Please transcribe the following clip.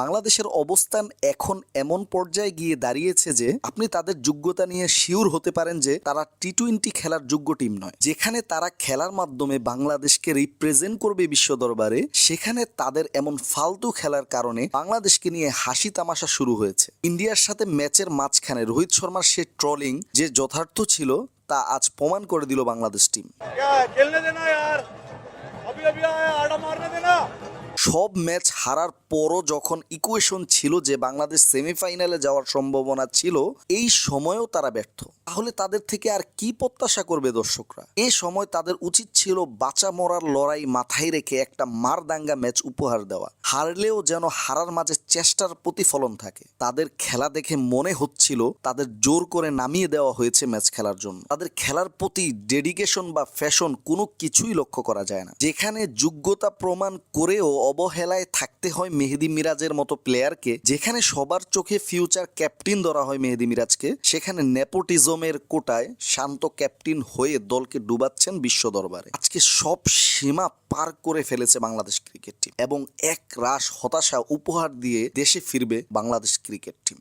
বাংলাদেশের অবস্থান এখন এমন পর্যায়ে গিয়ে দাঁড়িয়েছে যে আপনি তাদের যোগ্যতা নিয়ে শিওর হতে পারেন যে তারা টি টোয়েন্টি খেলার যোগ্য টিম নয়। যেখানে তারা খেলার মাধ্যমে বাংলাদেশকে রিপ্রেজেন্ট করবে বিশ্ব দরবারে, সেখানে তাদের এমন ফালতু খেলার কারণে বাংলাদেশকে নিয়ে হাসি তামাশা শুরু হয়েছে। ইন্ডিয়ার সাথে ম্যাচের মাঝখানে রোহিত শর্মার সে ট্রলিং যে যথার্থ ছিল, তা আজ প্রমাণ করে দিল বাংলাদেশ টিম। সব ম্যাচ হারার পরও যখন ইকুয়েশন ছিল যে বাংলাদেশ সেমিফাইনালে যাওয়ার সম্ভাবনা ছিল, এই সময়েও তারা ব্যর্থ। তাহলে তাদের থেকে আর কি প্রত্যাশা করবে দর্শকরা? এ সময় তাদের উচিত ছিল বাঁচা মরার লড়াই মাথায় রেখে একটা মারদাঙ্গা ম্যাচ উপহার দেওয়া। হারলেও যেন হারার মাঝে চেষ্টার প্রতিফলন থাকে। তাদের খেলা দেখে মনে হচ্ছিল তাদের জোর করে নামিয়ে দেওয়া হয়েছে ম্যাচ খেলার জন্য। তাদের খেলার প্রতি ডেডিকেশন বা ফ্যাশন কোনো কিছুই লক্ষ্য করা যায় না। যেখানে যোগ্যতা প্রমাণ করেও অবহেলায় থাকতে হয় মেহেদি মিরাজের মতো প্লেয়ারকে, যেখানে সবার চোখে ফিউচার ক্যাপ্টেন ধরা হয় মেহেদি মিরাজকে, সেখানে নেপোটিজমের কোটায় শান্ত ক্যাপ্টেন হয়ে দলকে ডুবাচ্ছেন বিশ্ব দরবারে। আজকে সব সীমা পার করে ফেলেছে বাংলাদেশ ক্রিকেট টিম এবং এক রাশ হতাশা উপহার দিয়ে দেশে ফিরবে বাংলাদেশ ক্রিকেট টিম।